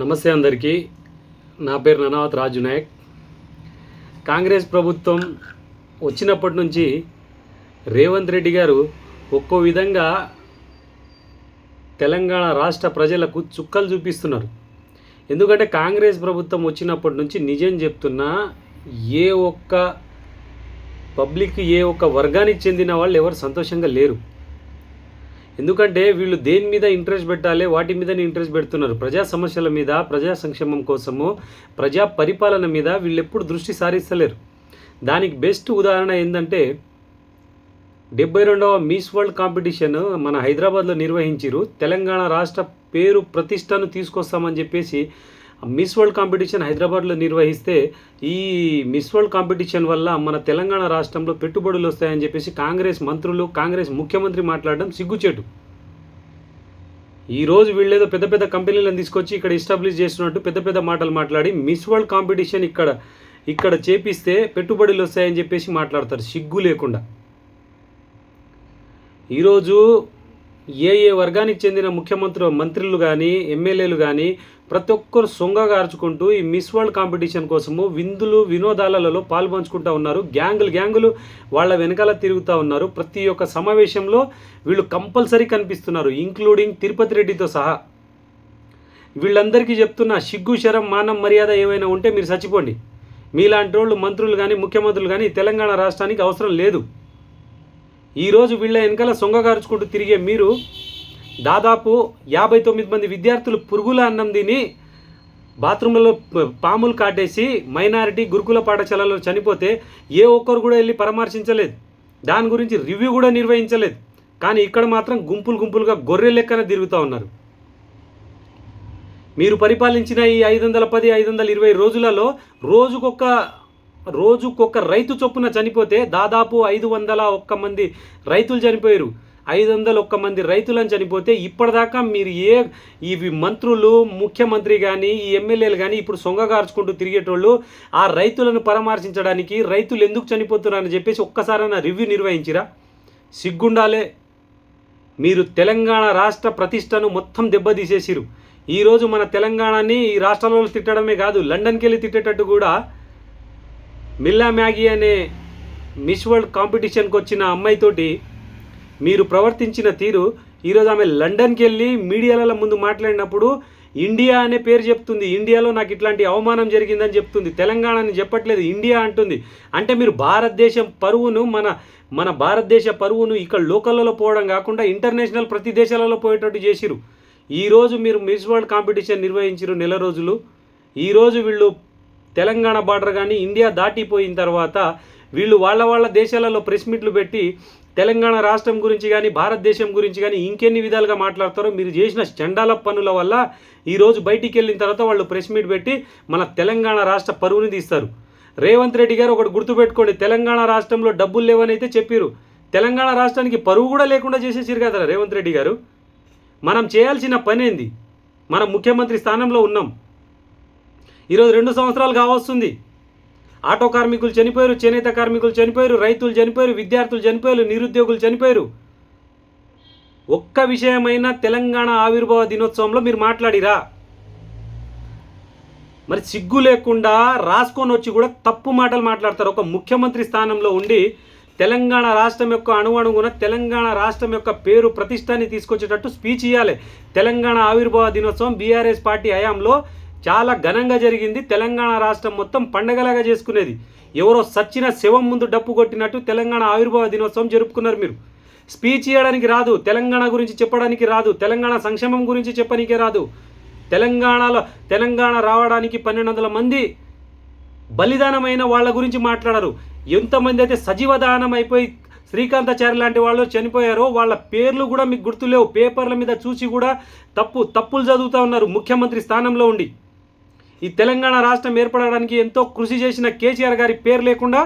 నమస్తే అందరికీ. నా పేరు ననావత్ రాజు నాయక్. కాంగ్రెస్ ప్రభుత్వం వచ్చినప్పటి నుంచి రేవంత్ రెడ్డి గారు ఒక్కో విధంగా తెలంగాణ రాష్ట్ర ప్రజలకు చుక్కలు చూపిస్తున్నారు. ఎందుకంటే కాంగ్రెస్ ప్రభుత్వం వచ్చినప్పటి నుంచి నిజం చెప్తున్నా ఏ ఒక్క పబ్లిక్ ఏ ఒక్క వర్గానికి చెందిన వాళ్ళు ఎవరు సంతోషంగా లేరు. ఎందుకంటే వీళ్ళు దేని మీద ఇంట్రెస్ట్ పెట్టాలి వాటి మీదనే ఇంట్రెస్ట్ పెడుతున్నారు. ప్రజా సమస్యల మీద ప్రజా సంక్షేమం కోసము ప్రజా పరిపాలన మీద వీళ్ళు ఎప్పుడు దృష్టి సారిస్తలేరు. దానికి బెస్ట్ ఉదాహరణ ఏంటంటే డెబ్బై రెండవ మిస్ వరల్డ్ కాంపిటీషన్ మన హైదరాబాద్లో నిర్వహించారు తెలంగాణ రాష్ట్ర పేరు ప్రతిష్టను తీసుకొస్తామని చెప్పేసి మిస్ వరల్డ్ కాంపిటీషన్ హైదరాబాద్లో నిర్వహిస్తే ఈ మిస్ వరల్డ్ కాంపిటీషన్ వల్ల మన తెలంగాణ రాష్ట్రంలో పెట్టుబడులు వస్తాయని చెప్పేసి కాంగ్రెస్ మంత్రులు కాంగ్రెస్ ముఖ్యమంత్రి మాట్లాడడం సిగ్గుచేటు. ఈరోజు వీళ్ళేదో పెద్ద పెద్ద కంపెనీలను తీసుకొచ్చి ఇక్కడ ఎస్టాబ్లిష్ చేస్తున్నట్టు పెద్ద పెద్ద మాటలు మాట్లాడి మిస్ వరల్డ్ కాంపిటీషన్ ఇక్కడ ఇక్కడ చేపిస్తే పెట్టుబడులు వస్తాయని చెప్పేసి మాట్లాడతారు సిగ్గు లేకుండా. ఈరోజు ఏ ఏ వర్గానికి చెందిన ముఖ్యమంత్రి మంత్రులు కానీ ఎమ్మెల్యేలు కానీ ప్రతి ఒక్కరు సొంగగార్చుకుంటూ ఈ మిస్ వరల్డ్ కాంపిటీషన్ కోసము విందులు వినోదాలలో పాల్పంచుకుంటూ ఉన్నారు. గ్యాంగులు గ్యాంగులు వాళ్ళ వెనకాల తిరుగుతూ ఉన్నారు. ప్రతి ఒక్క సమావేశంలో వీళ్ళు కంపల్సరీ కనిపిస్తున్నారు ఇంక్లూడింగ్ తిరుపతి రెడ్డితో సహా. వీళ్ళందరికీ చెప్తున్న సిగ్గు శరం మానం మర్యాద ఏమైనా ఉంటే మీరు చచ్చిపోండి. మీలాంటి వాళ్ళు మంత్రులు కానీ ముఖ్యమంత్రులు కానీ తెలంగాణ రాష్ట్రానికి అవసరం లేదు. ఈరోజు వీళ్ళ వెనకాల సొంగగార్చుకుంటూ తిరిగే మీరు దాదాపు యాభై తొమ్మిది మంది విద్యార్థులు పురుగుల అన్నం తిని బాత్రూంలలో పాములు కాటేసి మైనారిటీ గురుకుల పాఠశాలలో చనిపోతే ఏ ఒక్కరు కూడా వెళ్ళి పరామర్శించలేదు. దాని గురించి రివ్యూ కూడా నిర్వహించలేదు. కానీ ఇక్కడ మాత్రం గుంపులు గుంపులుగా గొర్రె లెక్కన తిరుగుతూ ఉన్నారు. మీరు పరిపాలించిన ఈ ఐదు వందల పది ఐదు వందల ఇరవై రోజులలో రోజుకొక రోజుకొక రైతు చొప్పున చనిపోతే దాదాపు ఐదు వందల ఒక్క మంది రైతులు చనిపోయారు. ఐదు వందల ఒక్క మంది రైతులను చనిపోతే ఇప్పటిదాకా మీరు ఏ ఇవి మంత్రులు ముఖ్యమంత్రి కానీ ఈ ఎమ్మెల్యేలు కానీ ఇప్పుడు సొంగగార్చుకుంటూ తిరిగేటోళ్ళు ఆ రైతులను పరామర్శించడానికి రైతులు ఎందుకు చనిపోతున్నారని చెప్పేసి ఒక్కసారైనా రివ్యూ నిర్వహించిరా? సిగ్గుండాలే. మీరు తెలంగాణ రాష్ట్ర ప్రతిష్టను మొత్తం దెబ్బతీసేసిరు. ఈరోజు మన తెలంగాణని ఈ రాష్ట్రాలలో తిట్టడమే కాదు లండన్కి వెళ్ళి తిట్టేటట్టు కూడా మిల్లా మ్యాగీ అనే మిస్ వరల్డ్ కాంపిటీషన్కి వచ్చిన అమ్మాయితోటి మీరు ప్రవర్తించిన తీరు ఈరోజు ఆమె లండన్కి వెళ్ళి మీడియాల ముందు మాట్లాడినప్పుడు ఇండియా అనే పేరు చెప్తుంది. ఇండియాలో నాకు ఇట్లాంటి అవమానం జరిగిందని చెప్తుంది. తెలంగాణని చెప్పట్లేదు ఇండియా అంటుంది. అంటే మీరు భారతదేశం పరువును మన మన భారతదేశ పరువును ఇక్కడ లోకల్లో పోవడం కాకుండా ఇంటర్నేషనల్ ప్రతి దేశాలలో పోయేటట్టు చేసిరు ఈరోజు మీరు మిస్ వరల్డ్ కాంపిటీషన్ నిర్వహించారు నెల రోజులు. ఈరోజు వీళ్ళు తెలంగాణ బార్డర్ కానీ ఇండియా దాటిపోయిన తర్వాత వీళ్ళు వాళ్ళ వాళ్ళ దేశాలలో ప్రెస్ మీట్లు పెట్టి తెలంగాణ రాష్ట్రం గురించి కానీ భారతదేశం గురించి కానీ ఇంకెన్ని విధాలుగా మాట్లాడతారో మీరు చేసిన చండాల పనుల వల్ల ఈరోజు బయటికి వెళ్ళిన తర్వాత వాళ్ళు ప్రెస్ మీట్ పెట్టి మన తెలంగాణ రాష్ట్ర పరువుని తీస్తారు. రేవంత్ రెడ్డి గారు ఒకటి గుర్తుపెట్టుకోండి తెలంగాణ రాష్ట్రంలో డబ్బులు లేవని అయితే చెప్పారు. తెలంగాణ రాష్ట్రానికి పరువు కూడా లేకుండా చేసేసారు కదా రేవంత్ రెడ్డి గారు? మనం చేయాల్సిన పనేంది? మనం ముఖ్యమంత్రి స్థానంలో ఉన్నాం. ఈరోజు రెండు సంవత్సరాలు కావస్తుంది. ఆటో కార్మికులు చనిపోయారు చేనేత కార్మికులు చనిపోయారు రైతులు చనిపోయారు విద్యార్థులు చనిపోయారు నిరుద్యోగులు చనిపోయారు. ఒక్క విషయమైన తెలంగాణ ఆవిర్భావ దినోత్సవంలో మీరు మాట్లాడిరా. మరి సిగ్గు లేకుండా రాసుకొని వచ్చి కూడా తప్పు మాటలు మాట్లాడతారు. ఒక ముఖ్యమంత్రి స్థానంలో ఉండి తెలంగాణ రాష్ట్రం యొక్క అణువణుగున తెలంగాణ రాష్ట్రం యొక్క పేరు ప్రతిష్టాన్ని తీసుకొచ్చేటట్టు స్పీచ్ ఇవ్వాలి తెలంగాణ ఆవిర్భావ దినోత్సవం బీఆర్ఎస్ పార్టీ హయాంలో చాలా ఘనంగా జరిగింది. తెలంగాణ రాష్ట్రం మొత్తం పండగలాగా చేసుకునేది. ఎవరో సచ్చిన శవం ముందు డప్పు కొట్టినట్టు తెలంగాణ ఆవిర్భావ దినోత్సవం జరుపుకున్నారు మీరు. స్పీచ్ ఇవ్వడానికి రాదు. తెలంగాణ గురించి చెప్పడానికి రాదు. తెలంగాణ సంక్షేమం గురించి చెప్పనీకే రాదు. తెలంగాణలో తెలంగాణ రావడానికి పన్నెండు వందల మంది బలిదానమైన వాళ్ళ గురించి మాట్లాడరు. ఎంతమంది అయితే సజీవదానం అయిపోయి శ్రీకాంతాచారి లాంటి వాళ్ళు చనిపోయారో వాళ్ళ పేర్లు కూడా మీకు గుర్తులేవు. పేపర్ల మీద చూసి కూడా తప్పు తప్పులు చదువుతూ ఉన్నారు. ముఖ్యమంత్రి స్థానంలో ఉండి. ఈ తెలంగాణ రాష్ట్రం ఏర్పడడానికి ఎంతో కృషి చేసిన కేసీఆర్ గారి పేరు లేకుండా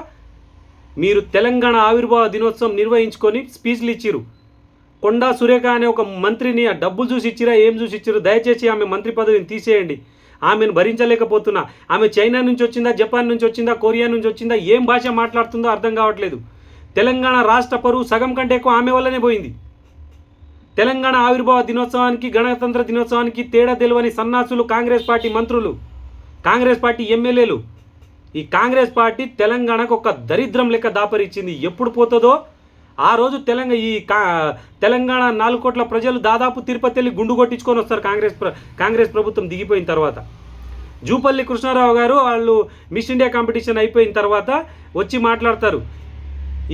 మీరు తెలంగాణ ఆవిర్భావ దినోత్సవం నిర్వహించుకొని స్పీచ్లు ఇచ్చిరు కొండా సురేఖ అనే ఒక మంత్రిని ఆ డబ్బులు చూసి ఇచ్చిరా ఏం చూసి ఇచ్చిరు దయచేసి ఆమె మంత్రి పదవిని తీసేయండి. ఆమెను భరించలేకపోతున్నా. ఆమె చైనా నుంచి వచ్చిందా జపాన్ నుంచి వచ్చిందా కొరియా నుంచి వచ్చిందా ఏం భాష మాట్లాడుతుందో అర్థం కావట్లేదు. తెలంగాణ రాష్ట్ర పరువు సగం కంటే ఎక్కువ ఆమె వల్లనే పోయింది. తెలంగాణ ఆవిర్భావ దినోత్సవానికి గణతంత్ర దినోత్సవానికి తేడా తెలివని సన్నాసులు కాంగ్రెస్ పార్టీ మంత్రులు కాంగ్రెస్ పార్టీ ఎమ్మెల్యేలు. ఈ కాంగ్రెస్ పార్టీ తెలంగాణకు ఒక దరిద్రం లెక్క దాపరిచ్చింది ఎప్పుడు పోతుందో? ఆ రోజు తెలంగాణ ఈ కా తెలంగాణ నాలుగు కోట్ల ప్రజలు దాదాపు తిరుపతి వెళ్ళి గుండు కొట్టించుకొని వస్తారు కాంగ్రెస్ ప్ర కాంగ్రెస్ ప్రభుత్వం దిగిపోయిన తర్వాత. జూపల్లి కృష్ణారావు గారు వాళ్ళు మిస్ ఇండియా కాంపిటీషన్ అయిపోయిన తర్వాత వచ్చి మాట్లాడతారు.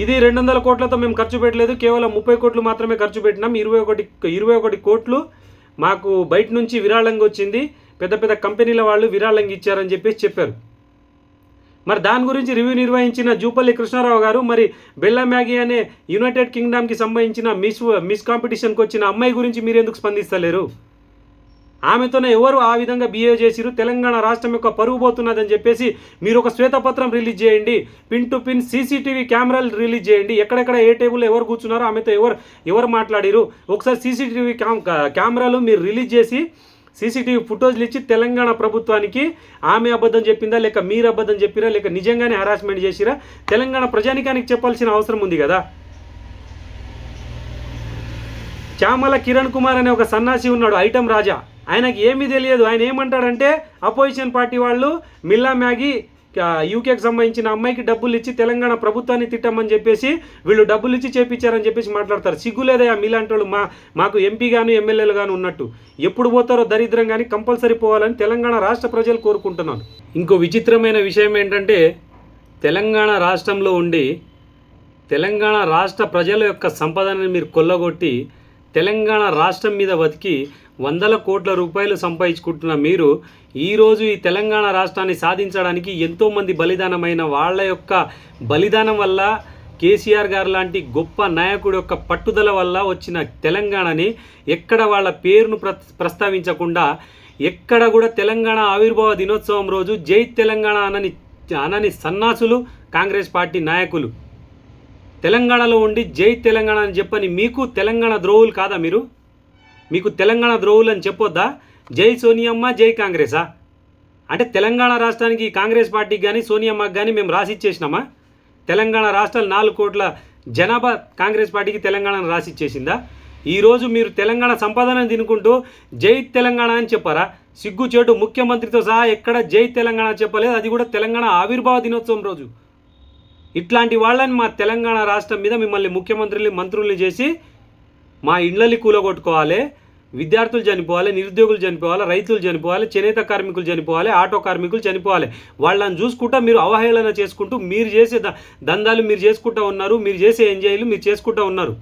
ఇది రెండు వందల కోట్లతో మేము ఖర్చు పెట్టలేదు. కేవలం ముప్పై కోట్లు మాత్రమే ఖర్చు పెట్టినాం. ఇరవై ఒకటి ఇరవై ఒకటి కోట్లు మాకు బయట నుంచి విరాళంగా వచ్చింది. పెద్ద పెద్ద కంపెనీల వాళ్ళు విరాళంగా ఇచ్చారని చెప్పేసి చెప్పారు. మరి దాని గురించి రివ్యూ నిర్వహించిన జూపల్లి కృష్ణారావు గారు మరి బెల్లా మ్యాగీ అనే యునైటెడ్ కింగ్డమ్కి సంబంధించిన మిస్ మిస్ కాంపిటీషన్కి వచ్చిన అమ్మాయి గురించి మీరు ఎందుకు స్పందిస్తలేరు? ఆమెతోనే ఎవరు ఆ విధంగా బిహేవ్ చేసిరు తెలంగాణ రాష్ట్రం యొక్క పరువు పోతున్నదని చెప్పేసి మీరు ఒక శ్వేతపత్రం రిలీజ్ చేయండి. పిన్ టు పిన్ సీసీటీవీ కెమెరాలు రిలీజ్ చేయండి. ఎక్కడెక్కడ ఏ టేబుల్లో ఎవరు కూర్చున్నారో ఆమెతో ఎవరు ఎవరు మాట్లాడిరు ఒకసారి సీసీటీవీ క్యామ్ కెమెరాలు మీరు రిలీజ్ చేసి సీసీటీవీ ఫుటేజ్లు ఇచ్చి తెలంగాణ ప్రభుత్వానికి ఆమె అబద్ధం చెప్పిందా లేక మీరు అబద్ధం చెప్పిరా లేక నిజంగానే హరాస్మెంట్ చేసిరా? తెలంగాణ ప్రజానికానికి చెప్పాల్సిన అవసరం ఉంది కదా. చామల కిరణ్ కుమార్ అనే ఒక సన్నాసి ఉన్నాడు ఐటమ్ రాజా. ఆయనకి ఏమీ తెలియదు. ఆయన ఏమంటాడంటే అపోజిషన్ పార్టీ వాళ్ళు మిల్లా మ్యాగీ యూకేకి సంబంధించిన అమ్మాయికి డబ్బులు ఇచ్చి తెలంగాణ ప్రభుత్వాన్ని తిట్టమని చెప్పేసి వీళ్ళు డబ్బులు ఇచ్చి చేపించారని చెప్పేసి మాట్లాడతారు. సిగ్గులేదయా మీలాంటి వాళ్ళు మా మాకు ఎంపీ గాను ఎమ్మెల్యేలు గాను ఉన్నట్టు. ఎప్పుడు పోతారో దరిద్రం కానీ కంపల్సరీ పోవాలని తెలంగాణ రాష్ట్ర ప్రజలు కోరుకుంటున్నాను ఇంకో విచిత్రమైన విషయం ఏంటంటే తెలంగాణ రాష్ట్రంలో ఉండి తెలంగాణ రాష్ట్ర ప్రజల యొక్క సంపదను మీరు కొల్లగొట్టి తెలంగాణ రాష్ట్రం మీద బతికి వందల కోట్ల రూపాయలు సంపాదించుకుంటున్న మీరు ఈరోజు ఈ తెలంగాణ రాష్ట్రాన్ని సాధించడానికి ఎంతోమంది బలిదానమైన వాళ్ళ యొక్క బలిదానం వల్ల కేసీఆర్ గారు లాంటి గొప్ప నాయకుడు యొక్క పట్టుదల వల్ల వచ్చిన తెలంగాణని ఎక్కడ వాళ్ళ పేరును ప్ర ప్రస్తావించకుండా ఎక్కడ కూడా తెలంగాణ ఆవిర్భావ దినోత్సవం రోజు జై తెలంగాణ అనని అనని సన్నాసులు కాంగ్రెస్ పార్టీ నాయకులు. తెలంగాణలో ఉండి జై తెలంగాణ అని చెప్పని మీకు తెలంగాణ ద్రోవులు కాదా మీరు? మీకు తెలంగాణ ద్రోవులు అని చెప్పొద్దా? జై సోనియమ్మ జై కాంగ్రెసా? అంటే తెలంగాణ రాష్ట్రానికి కాంగ్రెస్ పార్టీకి కానీ సోనియమ్మకి కానీ మేము రాసి ఇచ్చేసినామా తెలంగాణ రాష్ట్రాలు నాలుగు కోట్ల జనాభా కాంగ్రెస్ పార్టీకి తెలంగాణను రాసి ఇచ్చేసిందా ఈరోజు మీరు తెలంగాణ సంపాదన తినుకుంటూ జై తెలంగాణ అని చెప్పారా? సిగ్గుచేటు ముఖ్యమంత్రితో సహా ఎక్కడ జై తెలంగాణ చెప్పలేదు. అది కూడా తెలంగాణ ఆవిర్భావ దినోత్సవం రోజు. ఇట్లాంటి వాళ్ళని మా తెలంగాణ రాష్ట్రం మీద మిమ్మల్ని ముఖ్యమంత్రులు మంత్రుల్ని చేసి మా ఇళ్ళని కూలగొట్టుకోవాలి విద్యార్థులు చనిపోవాలి నిరుద్యోగులు చనిపోవాలి రైతులు చనిపోవాలి చేనేత కార్మికులు చనిపోవాలి ఆటో కార్మికులు చనిపోవాలి. వాళ్ళని చూసుకుంటా మీరు అవహేళన చేసుకుంటూ మీరు చేసే ద- దందాలు మీరు చేసుకుంటా ఉన్నారు మీరు చేసే ఎంజాయ్లు మీరు చేసుకుంటా ఉన్నారు.